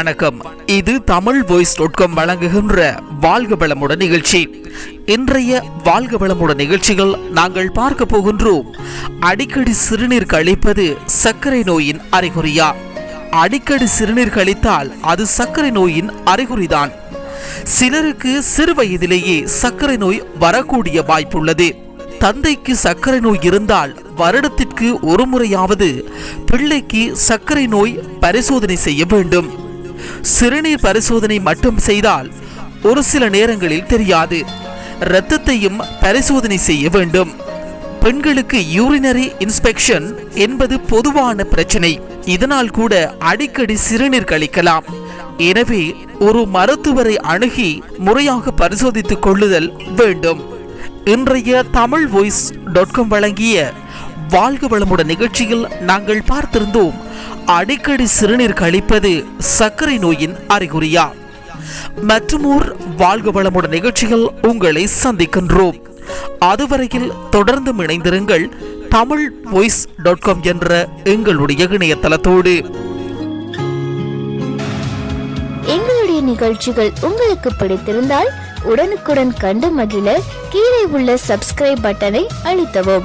வணக்கம். இது Tamil voice dot com வழங்குகின்ற வாழ்க வளமுடன் நிகழ்ச்சி. இன்றைய வாழ்க வளமுடன் நிகழ்ச்சிகள் நாங்கள் பார்க்க போகின்றோம். அடிக்கடி சிறுநீர் கழிப்பது சர்க்கரை நோயின் அறிகுறியா? அடிக்கடி சிறுநீர் கழித்தால் அது சர்க்கரை நோயின் அறிகுறிதான். சிலருக்கு சிறு வயதிலேயே சர்க்கரை நோய் வரக்கூடிய வாய்ப்புள்ளது. தந்தைக்கு சர்க்கரை நோய் இருந்தால் வருடத்திற்கு ஒரு முறையாவது பிள்ளைக்கு சர்க்கரை நோய் பரிசோதனை செய்ய வேண்டும். சிறுநீர் பரிசோதனை மட்டும் செய்தால் ஒரு சில நேரங்களில் தெரியாது. இரத்தத்தையும் பரிசோதனை செய்ய வேண்டும். பெண்களுக்கு யூரினரி இன்ஸ்பெக்ஷன் என்பது பொதுவான பிரச்சனை. இதனால் கூட அடிக்கடி சிறுநீர் கழிக்கலாம். எனவே ஒரு மருத்துவரை அணுகி முறையாக பரிசோதித்துக் கொள்ளுதல் வேண்டும். இன்றைய தமிழ் வாய்ஸ் டாட் காம் வழங்கிய வாழ்க வளமுடன் நிகழ்ச்சியில் நாங்கள் பார்த்திருந்தோம். அடிக்கடி சிறுநீர் கழிப்பது சர்க்கரை நோயின் அறிகுறியா? மற்றுமோர் வாழ்க வளமுடன் நிகழ்ச்சிகள் உங்களை சந்திக்கின்றோம். அதுவரையில் தொடர்ந்து இணைந்திருங்கள் தமிழ் வாய்ஸ் டாட் காம் என்ற எங்களுடைய இணையதளத்தோடு. எங்களுடைய நிகழ்ச்சிகள் உங்களுக்கு பிடித்திருந்தால் உடனுக்குடன் கண்டு மகிழ கீழே உள்ள சப்ஸ்கிரைப் பட்டனை அழுத்தவும்.